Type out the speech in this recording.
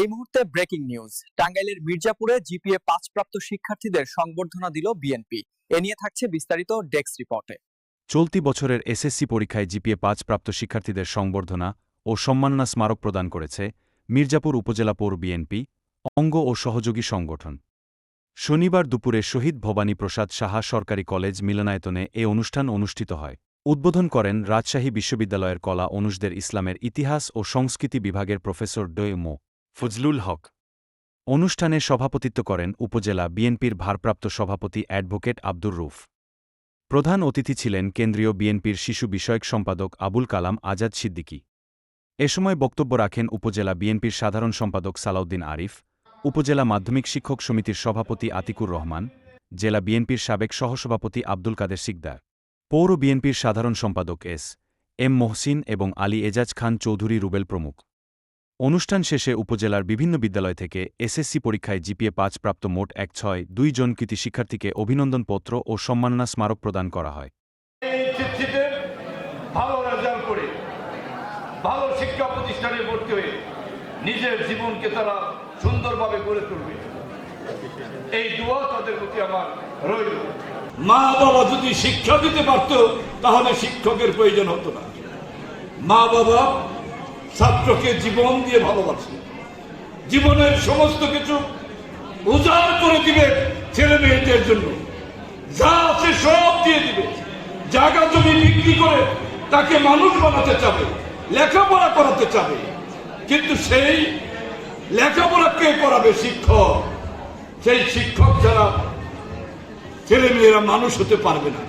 এই মুহূর্তে breaking news টাঙ্গাইলের মির্জাপুরে জিপিএ পাঁচ প্রাপ্ত শিক্ষার্থীদের সংবর্ধনা দিল বিএনপি এ নিয়ে থাকছে বিস্তারিত ডেস্ক রিপোর্টে। চলতি বছরের এসএসসি পরীক্ষায় জিপিএ পাঁচ প্রাপ্ত শিক্ষার্থীদের সংবর্ধনা ও সম্মাননা স্মারক প্রদান করেছে মির্জাপুর উপজেলা পৌর বিএনপি অঙ্গ ও সহযোগী সংগঠন। শনিবার দুপুরে শহীদ ভবানী প্রসাদ সাহা সরকারি কলেজ মিলনায়তনে এ অনুষ্ঠান অনুষ্ঠিত হয়। উদ্বোধন করেন রাজশাহী বিশ্ববিদ্যালয়ের কলা অনুষদের ইসলামের ইতিহাস ও সংস্কৃতি বিভাগের প্রফেসর ডয়ে মো ফজলুল হক অনুষ্ঠানে সভাপতিত্ব করেন উপজেলা বিএনপির ভারপ্রাপ্ত সভাপতি অ্যাডভোকেট আব্দুর রুফ। প্রধান অতিথি ছিলেন কেন্দ্রীয় বিএনপির শিশু বিষয়ক সম্পাদক আবুল কালাম আজাদ সিদ্দিকী। এ সময় বক্তব্য রাখেন উপজেলা বিএনপির সাধারণ সম্পাদক সালাউদ্দিন আরিফ, উপজেলা মাধ্যমিক শিক্ষক সমিতির সভাপতি আতিকুর রহমান, জেলা বিএনপির সাবেক সহসভাপতি আব্দুল কাদের সিকদার, পৌর বিএনপির সাধারণ সম্পাদক এস এম মোহসিন এবং আলী এজাজ খান চৌধুরী রুবেল প্রমুখ। অনুষ্ঠান শেষে উপজেলার বিভিন্ন বিদ্যালয় থেকে এসএসসি পরীক্ষায় জিপিএ পাঁচ প্রাপ্ত মোট এক ছয়, দুই জন কৃতি শিক্ষার্থীকে অভিনন্দনপত্র ও সম্মাননা স্মারক প্রদান করা হয়। শিক্ষা প্রতিষ্ঠানে ভর্তি হয়ে নিজের জীবনকে তারা সুন্দরভাবে গড়ে তুলবে। এই তাদের প্রতি আমার রইল। মা বাবা যদি শিক্ষা দিতে পারত, তাহলে শিক্ষকের প্রয়োজন হতো না। মা বাবা ছাত্রকে জীবন দিয়ে ভালোবাসে। জীবনের সমস্ত কিছু উজাড় করে দিবে ছেলে মেয়েদের জন্য। যা আছে সব দিয়ে দিবে। জায়গা জমি বিক্রি করে তাকে মানুষ বানাতে চাবে, লেখাপড়া করাতে চাবে। কিন্তু সেই লেখাপড়া কে করাবে শিক্ষক? সেই শিক্ষক ছাড়া ছেলে মেয়েরা মানুষ হতে পারবে না।